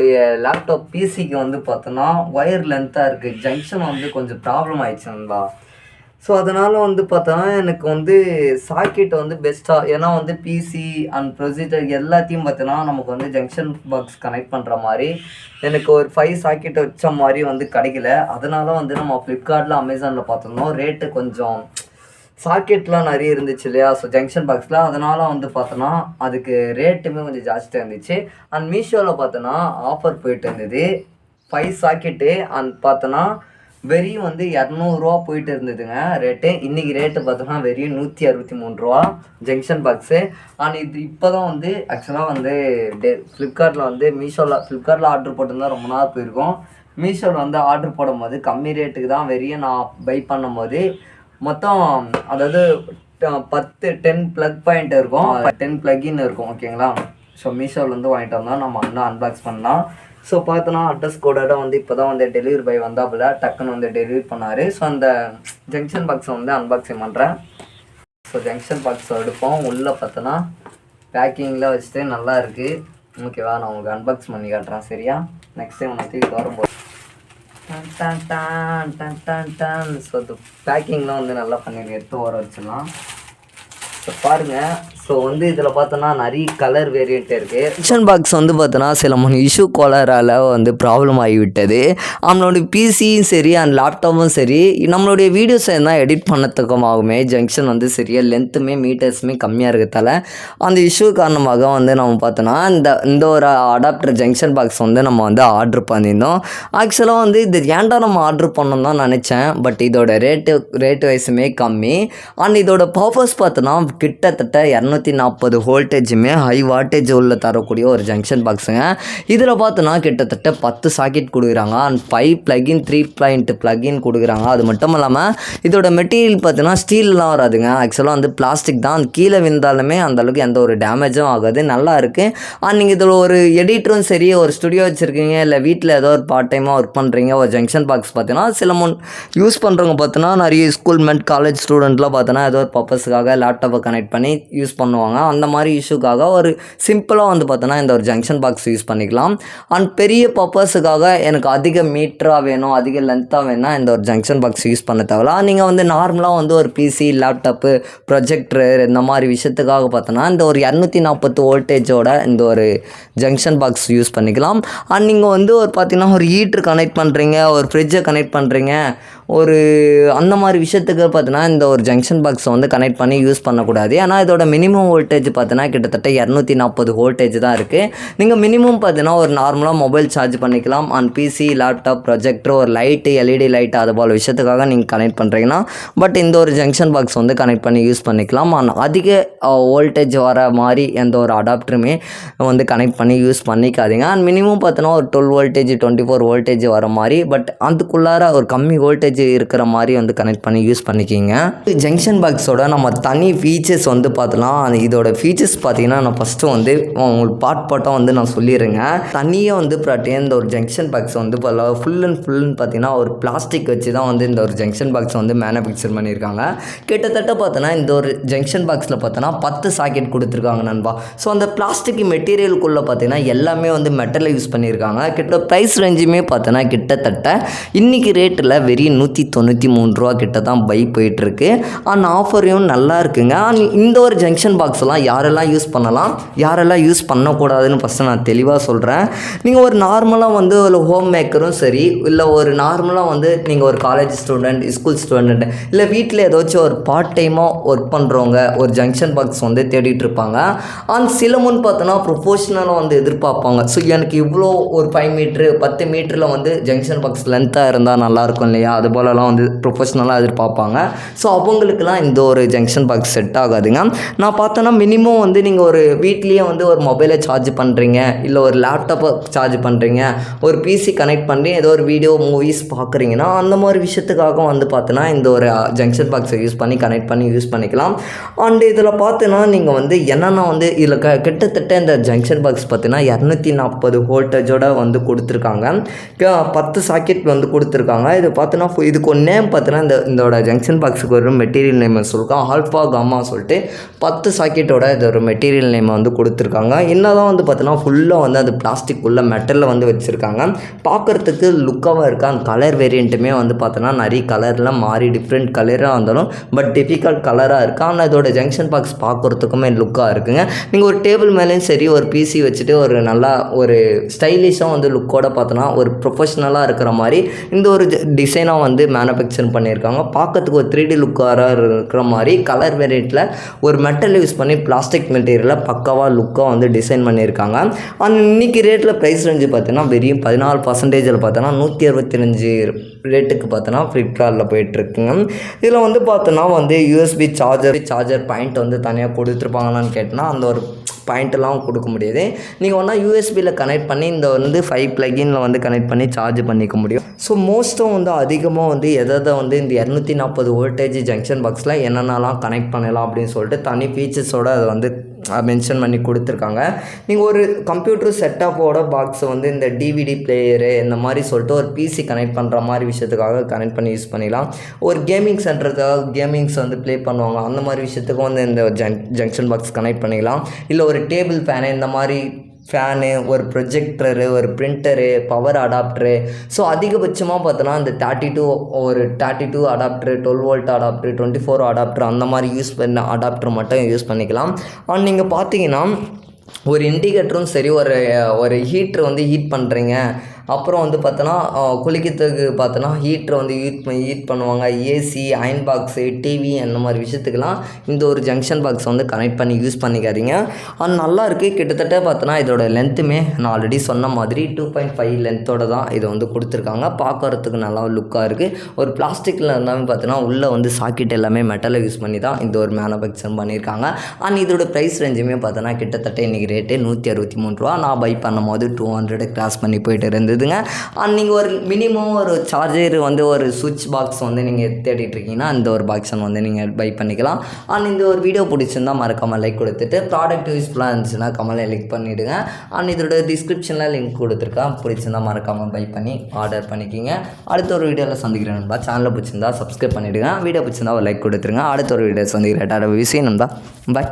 நம்மளுடைய லேப்டாப் பிசிக்கு வந்து பார்த்தோன்னா ஒயர் லென்த்தாக இருக்குது ஜங்ஷன் வந்து கொஞ்சம் ப்ராப்ளம் ஆயிடுச்சு நண்பா. ஸோ அதனால் வந்து பார்த்தோன்னா எனக்கு வந்து சாக்கெட் வந்து பெஸ்ட்டாக ஏன்னா வந்து பிசி அண்ட் ப்ரொசீஜர் எல்லாத்தையும் பார்த்தோன்னா நமக்கு வந்து ஜங்ஷன் பாக்ஸ் கனெக்ட் பண்ணுற மாதிரி எனக்கு ஒரு ஃபைவ் சாக்கெட் வச்ச மாதிரி வந்து கிடைக்கல. அதனால வந்து நம்ம ஃப்ளிப்கார்ட்டில் அமேசானில் பார்த்துருந்தோம். ரேட்டு கொஞ்சம் சாக்கெட்லாம் நிறைய இருந்துச்சு இல்லையா? ஸோ ஜங்ஷன் பாக்ஸில் அதனால் வந்து பார்த்தோன்னா அதுக்கு ரேட்டுமே கொஞ்சம் ஜாஸ்தியாக இருந்துச்சு. அண்ட் மீஷோவில் பார்த்தோன்னா ஆஃபர் போயிட்டு இருந்தது. ஃபைவ் சாக்கெட்டு அண்ட் பார்த்தோன்னா வெறியும் வந்து இரநூறுவா போயிட்டு இருந்ததுங்க ரேட்டு இன்றைக்கி ரேட்டு பார்த்தோன்னா வெறியும் நூற்றி அறுபத்தி மூணு ரூபா ஜங்ஷன் பாக்ஸு அண்ட் இது இப்போ தான் வந்து ஆக்சுவலாக வந்து டே ஃப்ளிப்கார்ட்டில் வந்து மீஷோவில் ஃப்ளிப்கார்ட்டில் ஆர்டர் போட்டிருந்தா ரொம்ப நாள் போயிருக்கோம். மீஷோவில் வந்து ஆர்டர் போடும்போது கம்மி ரேட்டுக்கு தான் வெறியும் நான் பை பண்ணும்போது மொத்தம் அதாவது பத்து டென் ப்ளக் பாயிண்ட் இருக்கும். டென் ப்ளக்இன் இருக்கும் ஓகேங்களா? ஸோ மீஷோலேருந்து வாங்கிட்டு வந்தோம் நம்ம அண்ணா அன்பாக்ஸ் பண்ணலாம் ஸோ பார்த்தோன்னா அட்ரஸ் கோடோட வந்து இப்போ தான் வந்து டெலிவரி பாய் வந்தாப்புல டக்குன்னு வந்து டெலிவரி பண்ணார். ஸோ அந்த ஜங்ஷன் பாக்ஸை வந்து அன்பாக்சிங் பண்ணுறேன் ஸோ ஜங்ஷன் பாக்ஸ் எடுப்போம். உள்ளே பார்த்தோன்னா பேக்கிங்கில் வச்சுட்டு நல்லா இருக்குது ஓகேவா நான் உங்களுக்கு அன்பாக்ஸ் பண்ணி காட்டுறேன் சரியா? நெக்ஸ்ட் டைம் நான் தூக்கி வரும்போது. டன் டான் டான் டான் டன் ஸோ இது பேக்கிங்லாம் வந்து நல்லா பண்ணி எடுத்து ஓர வச்சிடலாம். பாருங்கள் ஸோ வந்து இதில் பார்த்தோன்னா நிறைய கலர் வேரியண்ட் இருக்குது செக்ஷன் பாக்ஸ் வந்து பார்த்தோன்னா சில மூணு இஷ்யூ கோலரால் வந்து ப்ராப்ளம் ஆகிவிட்டது. நம்மளுடைய பிசியும் சரி அண்ட் லேப்டாப்பும் சரி நம்மளுடைய வீடியோஸை எல்லாம் எடிட் பண்ணத்துக்குமாகவுமே ஜங்ஷன் வந்து சரியாக லென்த்துமே மீட்டர்ஸுமே கம்மியாக இருக்கிறதால அந்த இஷ்யூ காரணமாக வந்து நம்ம பார்த்தோன்னா இந்த இந்த ஒரு அடாப்டர் ஜங்ஷன் பாக்ஸ் வந்து நம்ம வந்து ஆர்டர் பண்ணியிருந்தோம். ஆக்சுவலாக வந்து இது ஏன்டா நம்ம ஆர்டர் பண்ணோம் தான் நினச்சேன். பட் இதோட ரேட்டு ரேட் வைஸுமே கம்மி. அண்ட் இதோட பர்பஸ் பார்த்தோன்னா கிட்டத்தட்ட இரநூத்தி நாற்பது வோல்டேஜுமே ஹை வாட்டேஜ் உள்ள தரக்கூடிய ஒரு ஜங்ஷன் பாக்ஸுங்க இதில் பார்த்தோன்னா கிட்டத்தட்ட பத்து சாக்கெட் கொடுக்குறாங்க. And five plug in three point plug in கொடுக்குறாங்க. அது மட்டும் இல்லாமல் இதோட மெட்டீரியல் பார்த்தீங்கன்னா ஸ்டீல்லாம் வராதுங்க. ஆக்சுவலாக வந்து பிளாஸ்டிக் தான். கீழே விழுந்தாலுமே அந்தளவுக்கு எந்த ஒரு டேமேஜும் ஆகாது. நல்லா இருக்குது அண்ட் நீங்கள் இதில் ஒரு எடிட்டரும் சரி ஒரு ஸ்டுடியோ வச்சுருக்கீங்க இல்லை வீட்டில் ஏதோ ஒரு பார்ட் டைமாக ஒர்க் பண்ணுறீங்க ஒரு ஜங்ஷன் பாக்ஸ் பார்த்தீங்கன்னா சில முன் யூஸ் பண்ணுறவங்க பார்த்தோன்னா நிறைய ஸ்கூல் மென்ட் காலேஜ் ஸ்டூடெண்ட்லாம் பார்த்தோன்னா ஏதோ ஒரு பர்பஸுக்காக லேப்டாப்பை கனெக்ட் பண்ணி யூஸ் பண்ணுவாங்க. அந்த மாதிரி இஷ்யூக்காக ஒரு சிம்பிளாக வந்து பார்த்தோன்னா இந்த ஒரு ஜங்ஷன் பாக்ஸ் யூஸ் பண்ணிக்கலாம். அண்ட் பெரிய பர்பஸுக்காக எனக்கு அதிக மீட்டராக வேணும் அதிக லென்த்தாக வேணால் இந்த ஒரு ஜங்ஷன் பாக்ஸ் யூஸ் பண்ண தேவையில்ல. நீங்கள் வந்து நார்மலாக வந்து ஒரு பிசி லேப்டாப்பு ப்ரொஜெக்டர் இந்த மாதிரி விஷயத்துக்காக பார்த்தோன்னா இந்த ஒரு இரநூத்தி நாற்பத்து வோல்டேஜோட இந்த ஒரு ஜங்ஷன் பாக்ஸ் யூஸ் பண்ணிக்கலாம். அண்ட் நீங்கள் வந்து ஒரு பார்த்தீங்கன்னா ஒரு ஹீட்ரு கனெக்ட் பண்ணுறீங்க ஒரு ஃப்ரிட்ஜை கனெக்ட் பண்ணுறீங்க ஒரு அந்த மாதிரி விஷயத்துக்கு பார்த்தீங்கன்னா இந்த ஒரு ஜங்ஷன் பாக்ஸை வந்து கனெக்ட் பண்ணி யூஸ் பண்ணக்கூடாது. ஏன்னா இதோட மினிமம் வோல்டேஜ் பார்த்தீங்கன்னா கிட்டத்தட்ட இரநூத்தி நாற்பது வோல்டேஜ் தான் இருக்குது நீங்கள் மினிமம் பார்த்தீங்கன்னா ஒரு நார்மலாக மொபைல் சார்ஜ் பண்ணிக்கலாம். அண்ட் பிசி லேப்டாப் ப்ரொஜெக்டர் ஒரு லைட்டு எல்இடி லைட் அது போல் விஷயத்துக்காக நீங்கள் கனெக்ட் பண்ணுறீங்கன்னா பட் இந்த ஒரு ஜங்ஷன் பாக்ஸ் வந்து கனெக்ட் பண்ணி யூஸ் பண்ணிக்கலாம். அண்ட் அதிக வோல்டேஜ் வர மாதிரி எந்த ஒரு அடாப்டருமே வந்து கனெக்ட் பண்ணி யூஸ் பண்ணிக்காதீங்க. அண்ட் மினிமம் பார்த்தோன்னா ஒரு twelve voltage twenty four voltage வர மாதிரி பட் அதுக்குள்ளார ஒரு கம்மி வோல்டேஜ் இருக்கிற மாதிரி வந்து கனெக்ட் பண்ணி யூஸ் பண்ணிக்கிங்க. ஜங்ஷன் பாக்ஸோட நம்ம தனி ஃபீச்சர்ஸ் வந்து பார்த்தலாம். இதோட ஃபீச்சர்ஸ் பார்த்தீங்கன்னா நான் ஃபஸ்ட்டு வந்து உங்களுக்கு பாட் பாட்டாக வந்து நான் சொல்லிடுறேங்க. தனியாக வந்து பார்த்தீங்கன்னா இந்த ஒரு ஜங்ஷன் பாக்ஸ் வந்து ஃபுல் அண்ட் ஃபுல்னு பார்த்தீங்கன்னா ஒரு பிளாஸ்டிக் வச்சு தான் வந்து இந்த ஒரு ஜங்ஷன் பாக்ஸ் வந்து மேனுஃபேக்சர் பண்ணியிருக்காங்க. கிட்டத்தட்ட பார்த்தோன்னா இந்த ஒரு ஜங்ஷன் பாக்ஸில் பார்த்தோன்னா பத்து சாக்கெட் கொடுத்துருக்காங்க நண்பா. ஸோ அந்த பிளாஸ்டிக் மெட்டீரியலுக்குள்ளே பார்த்தீங்கன்னா எல்லாமே வந்து மெட்டலை யூஸ் பண்ணியிருக்காங்க. கிட்ட ப்ரைஸ் ரேஞ்சுமே பார்த்தோன்னா கிட்டத்தட்ட இன்றைக்கி ரேட்டில் வெறும் நூற்றி தொண்ணூற்றி மூணு ரூபா கிட்ட தான் பை போயிட்டுருக்கு. அண்ட் ஆஃபரையும் நல்லா இருக்குங்க. அண்ட் இந்த ஒரு ஜங்ஷன் பாக்ஸ்லாம் யாரெல்லாம் யூஸ் பண்ணலாம்? யாரெல்லாம் யூஸ் பண்ணக்கூடாதுன்னு ஃபஸ்ட்டு நான் தெளிவாக சொல்கிறேன் நீங்கள் ஒரு நார்மலாக வந்து ஒரு ஹோம் மேக்கரும் சரி இல்லை ஒரு நார்மலாக வந்து நீங்கள் ஒரு காலேஜ் ஸ்டூடெண்ட் ஸ்கூல் ஸ்டூடெண்ட் இல்லை வீட்டில் ஏதாச்சும் ஒரு பார்ட் டைமாக ஒர்க் பண்ணுறவங்க ஒரு ஜங்ஷன் பாக்ஸ் வந்து தேடிட்டு இருப்பாங்க. அண்ட் சில முன் பார்த்தோன்னா ப்ரொஃபஷ்னலாக வந்து எதிர்பார்ப்பாங்க. ஸோ எனக்கு இவ்வளோ ஒரு ஃபைவ் மீட்ரு பத்து மீட்டரில் வந்து ஜங்ஷன் பாக்ஸ் லென்த்தாக இருந்தால் நல்லாயிருக்கும் இல்லையா? அது போலலாம் வந்து ப்ரொஃபஷ்னலாக எதிர்பார்ப்பாங்க. ஸோ அவங்களுக்குலாம் இந்த ஒரு ஜங்ஷன் பாக்ஸ் செட் ஆகாதுங்க. நான் பார்த்தோன்னா மினிமம் வந்து நீங்கள் ஒரு வீட்லேயே வந்து ஒரு மொபைலை சார்ஜ் பண்ணுறீங்க இல்லை ஒரு லேப்டாப்பை சார்ஜ் பண்ணுறீங்க ஒரு பிசி கனெக்ட் பண்ணி ஏதோ ஒரு வீடியோ மூவிஸ் பார்க்குறீங்கன்னா அந்த மாதிரி விஷயத்துக்காக வந்து பார்த்தோன்னா இந்த ஒரு ஜங்ஷன் பாக்ஸை யூஸ் பண்ணி கனெக்ட் பண்ணி யூஸ் பண்ணிக்கலாம். அண்ட் இதில் பார்த்தோன்னா நீங்கள் வந்து என்னென்ன வந்து இதில் க கிட்டத்தட்ட இந்த ஜங்ஷன் பாக்ஸ் பார்த்தீங்கன்னா இரநூத்தி நாற்பது வோல்டேஜோட வந்து கொடுத்துருக்காங்க. பத்து சாக்கெட் வந்து கொடுத்துருக்காங்க. இது பார்த்தோன்னா இதுக்கு ஒரு நேம் பார்த்தீங்கன்னா இந்த இதோட ஜங்ஷன் பாக்ஸுக்கு ஒரு மெட்டீரியல் நேம் சொல்லியிருக்கோம் ஆல்ஃபா காமா சொல்லிட்டு பத்து சாக்கெட்டோட இது ஒரு மெட்டீரியல் நேம் வந்து கொடுத்துருக்காங்க. என்ன தான் வந்து பார்த்தீங்கன்னா ஃபுல்லாக வந்து அது பிளாஸ்டிக் உள்ள மெட்டலில் வந்து வச்சுருக்காங்க. பார்க்குறதுக்கு லுக்காகவும் இருக்குது அந்த கலர் வேரியண்ட்டுமே வந்து பார்த்தோன்னா நிறைய கலரெலாம் மாறி டிஃப்ரெண்ட் கலராக இருந்தாலும் பட் டிஃபிகல்ட் கலராக இருக்குது ஆனால் இதோட ஜங்ஷன் பாக்ஸ் பார்க்குறதுக்குமே லுக்காக இருக்குங்க. நீங்கள் ஒரு டேபிள் மேலேயும் சரி ஒரு பிசி வச்சுட்டு ஒரு நல்லா ஒரு ஸ்டைலிஷாக வந்து லுக்கோட பார்த்தோன்னா ஒரு ப்ரொஃபஷ்னலாக இருக்கிற மாதிரி இந்த ஒரு டிசைனாக வந்து வந்து மேனுஃபேக்சர் பண்ணியிருக்காங்க. பார்க்கறதுக்கு ஒரு த்ரீ டி லுக்காராக இருக்கிற மாதிரி கலர் வேரியண்ட்டில் ஒரு மெட்டல் யூஸ் பண்ணி பிளாஸ்டிக் மெட்டீரியலில் பக்காவாக லுக்காக வந்து டிசைன் பண்ணியிருக்காங்க. அந்த இன்னைக்கு ரேட்டில் ப்ரைஸ் ரேஞ்சு பார்த்தீங்கன்னா வெறும் பதினாலு பர்சன்டேஜில் பார்த்தோன்னா நூற்றி அறுபத்தஞ்சு ரேட்டுக்கு பார்த்தோன்னா ஃப்ளிப்கார்ட்டில் போயிட்டுருக்குங்க இதில் வந்து பார்த்தோன்னா வந்து யூஎஸ்பி சார்ஜர் சார்ஜர் பாயிண்ட் வந்து தனியாக கொடுத்துருப்பாங்களான்னு கேட்டால் அந்த ஒரு பாயிண்ட்லாம் கொடுக்க முடியாது. நீங்கள் ஒன்றா யூஎஸ்பியில் கனெக்ட் பண்ணி இந்த வந்து ஃபைவ் ப்ளகின்ல வந்து கனெக்ட் பண்ணி சார்ஜ் பண்ணிக்க முடியும். ஸோ மோஸ்ட்டும் வந்து அதிகமாக வந்து எதை வந்து இந்த இரநூத்தி நாற்பது வோல்டேஜ் ஜங்ஷன் பாக்ஸில் என்னென்னலாம் கனெக்ட் பண்ணலாம் அப்படின்னு சொல்லிட்டு தனி ஃபீச்சர்ஸோடு அதை வந்து மென்ஷன் பண்ணி கொடுத்துருக்காங்க. நீங்கள் ஒரு கம்ப்யூட்டர் செட்டப்போட பாக்ஸை வந்து இந்த டிவிடி பிளேயரு இந்த மாதிரி சொல்லிட்டு ஒரு பிசி கனெக்ட் பண்ணுற மாதிரி விஷயத்துக்காக கனெக்ட் பண்ணி யூஸ் பண்ணிக்கலாம் ஒரு கேமிங் சென்டருக்காக கேமிங்ஸ் வந்து ப்ளே பண்ணுவாங்க. அந்த மாதிரி விஷயத்துக்கும் வந்து இந்த ஜங் ஜங்ஷன் பாக்ஸ் கனெக்ட் பண்ணிக்கலாம் இல்லை ஒரு டேபிள் ஃபேனு இந்த மாதிரி ஃபேனு ஒரு ப்ரொஜெக்டரு ஒரு பிரிண்டரு பவர் அடாப்டரு ஸோ அதிகபட்சமாக பார்த்தோன்னா இந்த தேர்ட்டி டூ ஒரு thirty two adapter twelve volt adapter twenty four adapter அந்த மாதிரி யூஸ் பண்ண அடாப்டர் மட்டும் யூஸ் பண்ணிக்கலாம். அண்ட் நீங்கள் பார்த்தீங்கன்னா ஒரு இண்டிகேட்டரும் சரி ஒரு ஒரு ஹீட்ரு வந்து ஹீட் பண்ணுறீங்க அப்புறம் வந்து பார்த்தோன்னா குளிக்கிறதுக்கு பார்த்தோன்னா ஹீட்டரை வந்து யூஸ் பண்ணி ஹீட் பண்ணுவாங்க. ஏசி அயன் பாக்ஸு டிவி அந்த மாதிரி விஷயத்துக்கெல்லாம் இந்த ஒரு ஜங்ஷன் பாக்ஸ் வந்து கனெக்ட் பண்ணி யூஸ் பண்ணிக்காதீங்க. அது நல்லா இருக்குது கிட்டத்தட்ட பார்த்தோன்னா இதோட லென்த்துமே நான் ஆல்ரெடி சொன்ன மாதிரி டூ பாயிண்ட் ஃபைவ் லென்த்தோட தான் இதை வந்து கொடுத்துருக்காங்க. பார்க்கறதுக்கு நல்லா லுக்காக இருக்குது ஒரு பிளாஸ்டிக்கில் இருந்தாலும் பார்த்தோன்னா உள்ளே வந்து சாக்கெட் எல்லாமே மெட்டலை யூஸ் பண்ணி தான் இந்த ஒரு மேனுஃபேக்சர் பண்ணியிருக்காங்க. அண்ட் இதோட ப்ரைஸ் ரேஞ்சுமே பார்த்தோன்னா கிட்டத்தட்ட இன்றைக்கி ரேட்டு நூற்றி அறுபத்தி மூணு ரூபா. நான் பை பண்ணும்போது டூ ஹண்ட்ரட் கிராஸ் பண்ணி போயிட்டு இருக்குதுங்க அண்ட் நீங்கள் ஒரு மினிமம் ஒரு சார்ஜர் வந்து ஒரு சுவிட்ச் பாக்ஸ் வந்து நீங்கள் தேடிட்டு இருக்கீங்கன்னா ஒரு பாக்ஸை வந்து நீங்கள் பை பண்ணிக்கலாம். அண்ட் இந்த ஒரு வீடியோ பிடிச்சிருந்தா மறக்காமல் லைக் கொடுத்துட்டு ப்ராடக்ட் யூஸ்ஃபுல்லாக இருந்துச்சுன்னா கமலை லிக் பண்ணிவிடுங்க அண்ட் இதோட டிஸ்கிரிப்ஷனில் லிங்க் கொடுத்துருக்கேன். பிடிச்சிருந்தா மறக்காமல் பை பண்ணி ஆர்டர் பண்ணிக்கிங்க. அடுத்த ஒரு வீடியோவில் சந்திக்கிறேன் நண்பா. சேனலில் பிடிச்சிருந்தா சப்ஸ்கிரைப் பண்ணிவிடுங்க வீடியோ பிடிச்சிருந்தா ஒரு லைக் கொடுத்துருங்க. அடுத்த ஒரு வீடியோ சந்திக்கிறேன். விஷயம் நண்பா. பாய்